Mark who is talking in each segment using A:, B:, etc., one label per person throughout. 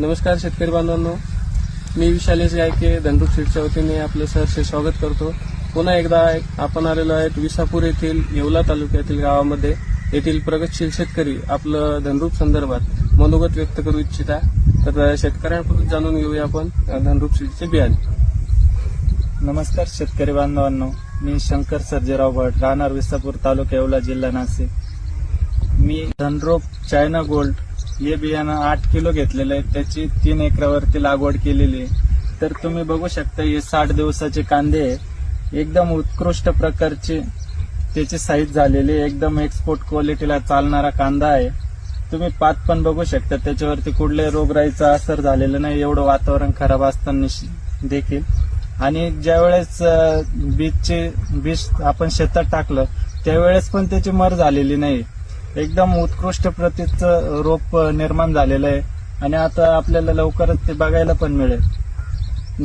A: नमस्कार शेतकरी बांधवांनो. मी विशालेश गायके धनरूप सीटच्या वतीने आपलं सहर्ष स्वागत करतो. पुन्हा एकदा आपण आलेलो आहेत विसापूर येथील येवला तालुक्यातील गावामध्ये. येथील प्रगतशील शेतकरी आपलं धनरूप संदर्भात मनोगत व्यक्त करू इच्छिता. तर शेतकऱ्यांकडून जाणून घेऊया आपण धनरूप सीटचे बियाणे.
B: नमस्कार शेतकरी बांधवांनो. मी शंकर सर्जेराव भट राहणार विसापूर तालुका येवला जिल्हा नाशिक. मी धनरोप चायना गोल्ड हे बियाणं आठ किलो घेतलेलं आहे. त्याची तीन एकरावरती लागवड केलेली आहे. तर तुम्ही बघू शकता हे साठ दिवसाचे कांदे आहे एकदम उत्कृष्ट प्रकारचे त्याची साईज झालेली आहे. एकदम एक्सपोर्ट क्वालिटीला चालणारा कांदा आहे. तुम्ही पात पण बघू शकता त्याच्यावरती कुठल्याही रोगराईचा असर झालेला नाही. एवढं वातावरण खराब असताना देखील. आणि ज्यावेळेस अं, बीजचे बीज आपण शेतात टाकलं त्यावेळेस पण त्याची मर झालेली नाही. एकदम उत्कृष्ट प्रतीचं रोप निर्माण झालेलं आहे. आणि आता आपल्याला लवकरच ते बघायला पण मिळेल.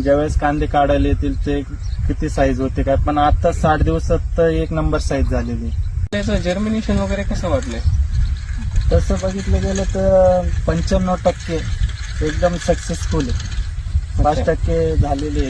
B: ज्यावेळेस कांदे काढायला येतील ते किती साईज होते काय. पण आता साठ दिवसात तर एक नंबर साईज झालेली आहे.
A: त्याचं जर्मिनेशन वगैरे कसं वाटलंय?
B: तसं बघितलं गेलं तर पंच्याण्णव टक्के एकदम सक्सेसफुल आहे. पाच. टक्के झालेले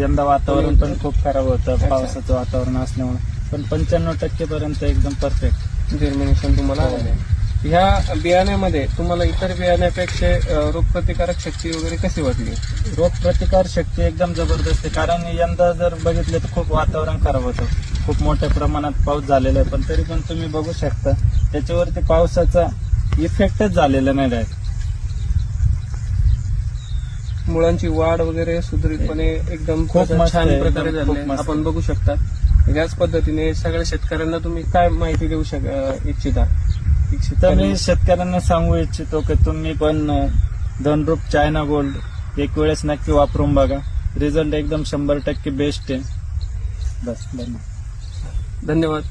B: यंदा वातावरण पण खूप खराब होतं. पावसाचं वातावरण असल्यामुळे. पण पंच्याण्णव टक्के पर्यंत एकदम परफेक्ट
A: जर्मिनेशन तुम्हाला
B: हो.
A: आलेलं आहे. ह्या बियाण्यामध्ये तुम्हाला इतर बियाण्यापेक्षा रोगप्रतिकारक शक्ती वगैरे कशी वाटली?
B: रोग प्रतिकार शक्ती एकदम जबरदस्त आहे. कारण यंदा जर बघितलं तर खूप वातावरण खराब होतं. खूप मोठ्या प्रमाणात पाऊस झालेला आहे. पण तरी पण तुम्ही बघू शकता त्याच्यावरती पावसाचा इफेक्टच झालेला नाही आहे
A: मुळांची वाढ वगैरे सुधारितपणे एकदम
B: खूप
A: छान प्रकारे झाले. आपण बघू शकता. याच पद्धतीने सगळ्या शेतकऱ्यांना तुम्ही काय माहिती देऊ शक इच्छिता? इच्छिता
B: तर मी शेतकऱ्यांना सांगू इच्छितो की तुम्ही पण धनरूप चायना गोल्ड एक वेळेस नक्की वापरून बघा. रिझल्ट एकदम शंभर टक्के बेस्ट आहे. बस धन्यवाद.
A: धन्यवाद.